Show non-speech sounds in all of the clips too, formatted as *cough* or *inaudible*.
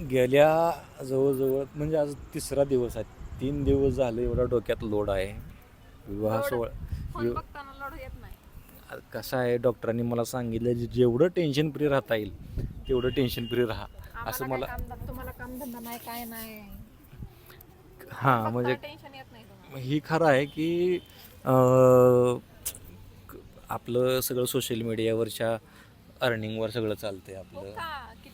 गेल्या जवळजवळ म्हणजे आज तिसरा दिवस आहे. तीन दिवस झाले एवढा डोक्यात लोड आहे. विवाह? सोहळा कसं आहे डॉक्टरांनी मला सांगितलं जे- जेवढं टेन्शन फ्री राहता येईल तेवढं टेन्शन फ्री राहा. असं मला तुम्हाला काम धंदा नाही काय नाही. हां म्हणजे ही खरं आहे की आपलं सगळं सोशल मीडियावरच्या अर्निंगवर सगळं चालतंय हो आपलं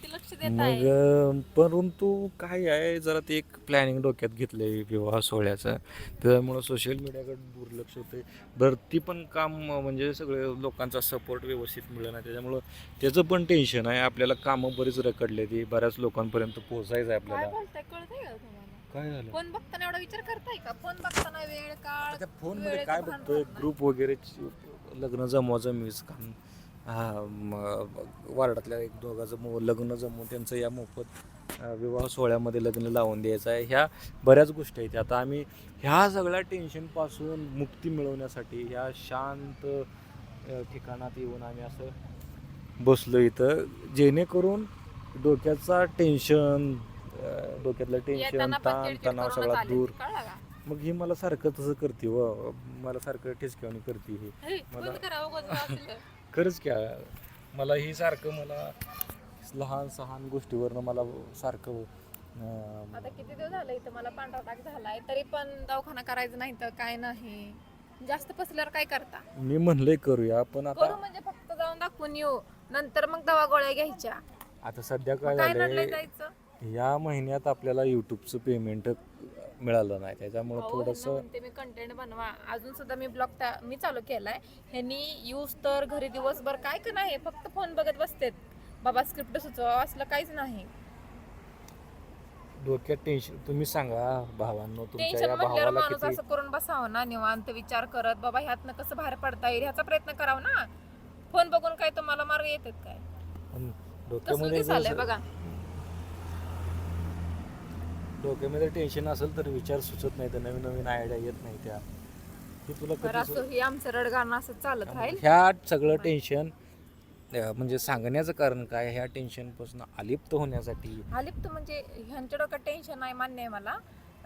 किती लक्ष देत मग आहे? अं, परंतु काय आहे जरा ते एक प्लॅनिंग डोक्यात घेतलंय विवाह सोहळ्याचं. त्यामुळं सोशल मीडियाकडे दुर्लक्ष होते बरं ती पण काम म्हणजे सगळे लोकांचा सपोर्ट व्यवस्थित मिळलं नाही. त्याच्यामुळं त्याचं पण टेन्शन आहे. आपल्याला कामं बरीच रखडले ती बऱ्याच लोकांपर्यंत पोहोचायचं आहे काय आपल्याला बोलताय? कळतंय का तुम्हाला? काय झालं? फोन बघताना एवढा विचार करताय का? फोन बघताना वेळ काळ त्या फोनमध्ये काय बघतोय. ग्रुप वगैरे लग्न जमवायचं मीच काम हा वार्डातल्या एक दोघाचं मो लग्न जमवून त्यांचं या मोफत विवाह सोहळ्यामध्ये लग्न लावून द्यायचं आहे. ह्या बऱ्याच गोष्टी आहेत. आता आम्ही ह्या सगळ्या टेन्शनपासून मुक्ती मिळवण्यासाठी ह्या शांत ठिकाणात येऊन आम्ही असं बसलो इथं जेणेकरून डोक्याचा टेन्शन डोक्यातलं टेन्शन ताण तणाव सगळा. दूर. मग ही मला सारखं तसं करते व मला सारखं ठेचक्यावणी करते हे, मला- *laughs* खरंच क्या मला ही सारखं मला लहान सहान गोष्टीवरनं मला सारखं अं, आता किती दिवस झाले इथं? मला पांढरा डाग झालाय. तरी पण दवाखाना करायचं नाही तर काय नाही. जास्त पसल्यावर काय करता? मी म्हणलंय करूया पण आता करू म्हणजे फक्त जाऊन दाखवून येऊ. नंतर मग दवा गोळ्या घ्यायच्या. आता सध्या काय झालंय जायचं? या महिन्यात आपल्याला युट्यूबचं पेमेंट मिळालं नाही. त्याच्यामुळं थोडंसं कंटेंट बनवा. अजून सुद्धा मी ब्लॉग मी चालू केलाय. ह्यांनी यूज तर घरी दिवसभर काय का नाही फक्त फोन बघत बसतेत. बाबा स्क्रिप्ट सुचवा असलं काहीच नाही. डोक्यात टेन्शन तुम्ही सांगा भावांनो तुमच्या टेन्शन या म्हटल्यावर भावाला माणूस किती असं करून बसावं ना निवांत विचार करत बाबा ह्यातनं कसं बाहेर पडता येईल ह्याचा प्रयत्न करावा ना. फोन बघून काय तुम्हाला मार्ग येतात काय? पण डोक्यामध्ये जर- बघा. डोक्यामध्ये टेन्शन असेल तर विचार सुचत नाही तर नवीन नवीन आयडिया येत नाही त्या. तुला तर कधी असं हे आमचं रडगाणं असं चालत राहील. ह्या सगळं टेन्शन म्हणजे सांगण्याचं कारण काय? ह्या टेन्शनपासून अलिप्त होण्यासाठी. आलिप्त म्हणजे ह्यांच्या डोक्यात टेन्शन नाही मान्य आहे मला.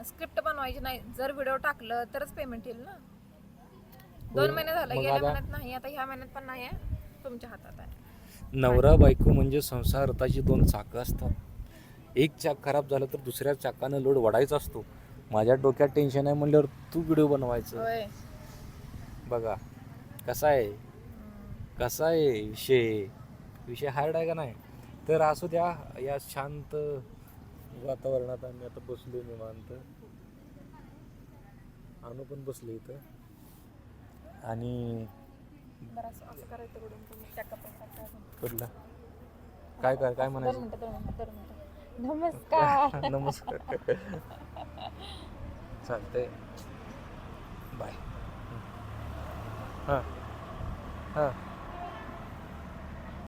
स्क्रिप्ट बनवायची नाही. जर व्हिडिओ टाकलं तरच पेमेंट येईल ना? दोन. महिने झाले मग गेल्या आता- महिन्यात नाही आता ह्या महिन्यात पण नाही आहे. तुमच्या हातात आहे. नवरा बायको म्हणजे संसार रथाची दोन चाकं असतात. एक चाक खराब झालं तर दुसऱ्या चाकानं लोड वडायचा असतो. माझ्या डोक्यात टेन्शन आहे म्हणल्यावर तू व्हिडिओ बनवायचं. होय. बघा कसा आहे. कसा आहे विषय? विषय हार्ड आहे का नाही? तर असू द्या या शांत वातावरणात आम्ही आता बसलो निवांत. अनु पण बसलो इथं. आणि बरं असं असं करायचं कडून तुम्ही त्या कपाळात टाकून. कुठला? काय काय काय दोन म्हणायचं? मिनिटं दोन मिनिटं दोन मिनिटं. नमस्कार. *laughs* नमस्कार. चालतंय. बाय. हां. हां.